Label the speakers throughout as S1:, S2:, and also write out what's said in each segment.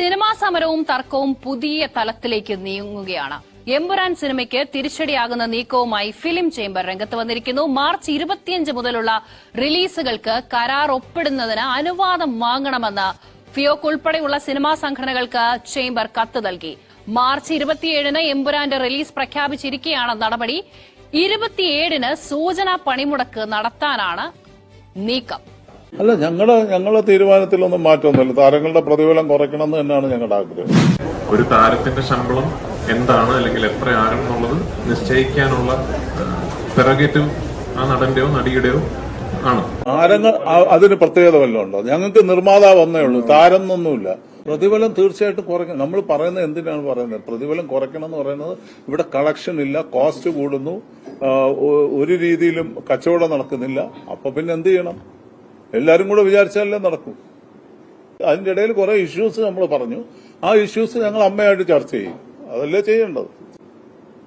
S1: Cinema സമരവും തർക്കവും പുതിയ തലത്തിലേക്ക് നീങ്ങുകയാണ്. എമ്പുരാൻ സിനിമയ്ക്ക് തിരിച്ചടിയാകുന്ന നീക്കവുമായി ഫിലിം ചേംബർ രംഗത്ത് വന്നിരിക്കുന്നു. മാർച്ച് ഇരുപത്തിയഞ്ച് മുതലുള്ള റിലീസുകൾക്ക് കരാർ ഒപ്പിടുന്നതിന് അനുവാദം വാങ്ങണമെന്ന് ഫിയോക്ക് ഉൾപ്പെടെയുള്ള സിനിമാ സംഘടനകൾക്ക് ചേംബർ കത്ത് നൽകി. മാർച്ച് ഇരുപത്തിയേഴിന് എമ്പുരാന്റെ റിലീസ് പ്രഖ്യാപിച്ചിരിക്കെയാണ് നടപടി. ഇരുപത്തിയേഴിന് സൂചനാ പണിമുടക്ക് നടത്താനാണ് നീക്കം.
S2: അല്ല ഞങ്ങളുടെ ഞങ്ങളുടെ തീരുമാനത്തിലൊന്നും മാറ്റമൊന്നുമില്ല താരങ്ങളുടെ പ്രതിഫലം കുറയ്ക്കണം എന്ന് തന്നെയാണ് ഞങ്ങളുടെ ആഗ്രഹം.
S3: ഒരു താരത്തിന്റെ ശമ്പളം എന്താണ് അല്ലെങ്കിൽ എത്ര ആരെന്നുള്ളത് നിശ്ചയിക്കാനുള്ള പെറഗേറ്റീവ് ആ നടന്റെയോ നടിയുടെയോ ആണ്.
S2: താരങ്ങൾ ആ- അതിന് പ്രത്യേകത വല്ലതും ഉണ്ടോ? ഞങ്ങൾക്ക് നിർമ്മാതാവ് ഒന്നേ ഉള്ളൂ. താരം എന്നൊന്നുമില്ല പ്രതിഫലം തീർച്ചയായിട്ടും കുറയ്ക്കണം നമ്മൾ പറയുന്നത് എന്തിനാണ് പറയുന്നത്? പ്രതിഫലം കുറയ്ക്കണം എന്ന് പറയുന്നത് ഇവിടെ കളക്ഷൻ ഇല്ല കോസ്റ്റ് കൂടുന്നു ആ, ഒ- ഒരു രീതിയിലും കച്ചവടം നടക്കുന്നില്ല. അപ്പൊ പിന്നെ എന്ത് ചെയ്യണം? എല്ലാരും കൂടെ വിചാരിച്ചാലേ നടക്കൂ. അതിന്റെ ഇടയിൽ കുറെ ഇഷ്യൂസ് നമ്മൾ പറഞ്ഞു. ആ ഇഷ്യൂസ് ഞങ്ങൾ അമ്മയായിട്ട് ചർച്ച ചെയ്യും. അതല്ലേ ചെയ്യേണ്ടത്?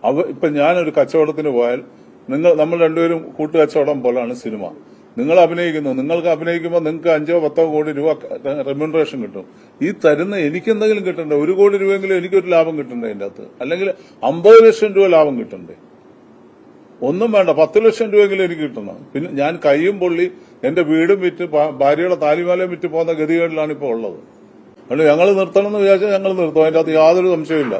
S2: അവ ഇപ്പൊ ഞാനൊരു കച്ചവടത്തിന് പോയാൽ നിങ്ങൾ നമ്മൾ രണ്ടുപേരും കൂട്ടുകച്ചവടം പോലാണ് സിനിമ. നിങ്ങൾ അഭിനയിക്കുന്നു. നിങ്ങൾക്ക് അഭിനയിക്കുമ്പോൾ നിങ്ങൾക്ക് അഞ്ചോ പത്തോ കോടി രൂപ റെമ്യൂണറേഷൻ കിട്ടും. ഈ തരുന്ന എനിക്ക് എന്തെങ്കിലും കിട്ടണ്ടേ? ഒരു കോടി രൂപയെങ്കിലും എനിക്കൊരു ലാഭം കിട്ടണ്ടേ അതിന്റെ അകത്ത്? അല്ലെങ്കിൽ അമ്പത് ലക്ഷം രൂപ ലാഭം കിട്ടണ്ടേ? ഒന്നും വേണ്ട. പത്ത് ലക്ഷം രൂപയെങ്കിലും എനിക്ക് കിട്ടണം പിന്നെ ഞാൻ കൈയും പൊള്ളി എന്റെ വീടും വിറ്റ് ഭാര്യയുടെ താലിമാലയും വിറ്റ് പോകുന്ന ഗതികേടിലാണ് ഇപ്പോൾ ഉള്ളത്. അതുകൊണ്ട് ഞങ്ങൾ നിർത്തണം എന്ന് വിചാരിച്ചാൽ ഞങ്ങൾ നിർത്തും. അതിന്റെ അകത്ത് യാതൊരു സംശയമില്ല